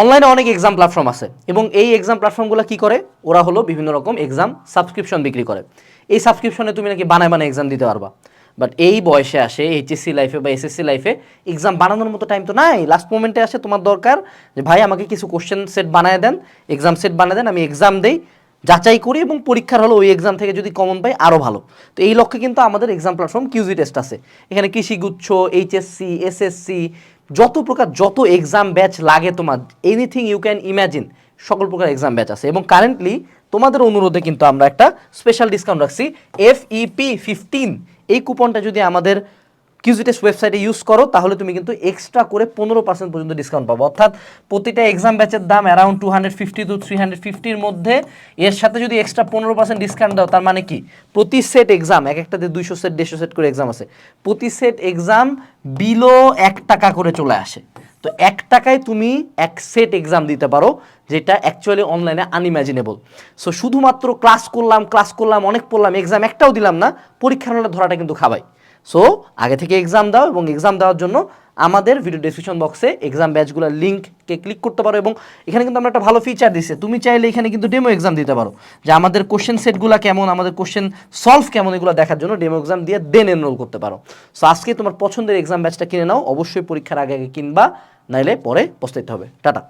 অনলাইনে অনেক exam platform আছে এবং এই এক্সাম প্ল্যাটফর্মগুলো কি করে? ওরা হলো বিভিন্ন রকম এক্সাম সাবস্ক্রিপশন বিক্রি করে। এই সাবস্ক্রিপশনে তুমি নাকি বানায় বানায় এক্সাম দিতে পারবা। বাট এই বয়সে আসে এইচএসসি লাইফে বা এসএসসি লাইফে এক্সাম বানানোর মতো টাইম তো নাই। লাস্ট মোমেন্টে আসে তোমার দরকার যে, ভাই, আমাকে কিছু কোশ্চেন সেট বানায় দেন এক্সাম সেট বানায় দেন, আমি এক্সাম দেই, যাচাই করি এবং পরীক্ষার হলো ওই এক্সাম থেকে যদি কমন পাই আরও ভালো। তো এই লক্ষ্যে কিন্তু আমাদের এক্সাম প্ল্যাটফর্ম কিউজি টেস্ট আছে। এখানে কৃষিগুচ্ছ এইচএসসি এসএসসি যত প্রকার যত এক্সাম ব্যাচ লাগে তোমার এনিথিং ইউ ক্যান ইম্যাজিন সকল প্রকার এক্সাম ব্যাচ আছে। এবং কারেন্টলি তোমাদের অনুরোধে কিন্তু আমরা একটা স্পেশাল ডিসকাউন্ট রাখছি এফ ইপি ফিফটিন এই কুপনটা যদি আমাদের কিউজিটেস ওয়েবসাইটে ইউজ করো, তাহলে তুমি কিন্তু এক্সট্রা করে পনেরো পার্সেন্ট পর্যন্ত ডিসকাউন্ট পাবো। অর্থাৎ প্রতিটা এক্সাম ব্যাচের দাম around two hundred fifty to three hundred ফিফটির মধ্যে এর সাথে যদি এক্সট্রা পনেরো পার্সেন্ট ডিসকাউন্ট দাও, তার মানে কি? প্রতি সেট এক্সাম এক একটাতে দুইশো সেট দেড়শো সেট করে এক্সাম আছে, প্রতি সেট এক্সাম বিলো এক টাকা করে চলে আসে। তো এক টাকায় তুমি এক সেট এক্সাম দিতে পারো, যেটা অ্যাকচুয়ালি অনলাইনে আনইম্যাজিনেবল সো শুধুমাত্র ক্লাস করলাম ক্লাস করলাম, অনেক পড়লাম এক্সাম একটাও দিলাম না, পরীক্ষার ধরাটা কিন্তু খাবাই। সো আগে থেকে এক্সাম দাও এবং এক্সাম দেওয়ার জন্য আমাদের ভিডিও ডেসক্রিপশন বক্সে এক্সাম ব্যাচগুলোর লিঙ্ককে ক্লিক করতে পারো এবং এখানে কিন্তু আমরা একটা ভালো ফিচার দিচ্ছে তুমি চাইলে এখানে কিন্তু ডেমো এক্সাম দিতে পারো। যে আমাদের কোশ্চেন সেটগুলো কেমন, আমাদের কোশ্চেন সলভ কেমন এগুলো দেখার জন্য ডেমো এক্সাম দিয়ে দেন এনরোল করতে পারো। সো আজকে তোমার পছন্দের এক্সাম ব্যাচটা কিনে নাও, অবশ্যই পরীক্ষার আগে আগে কিনবা, নাইলে পরে পস্তাইতে হবে। টাটা।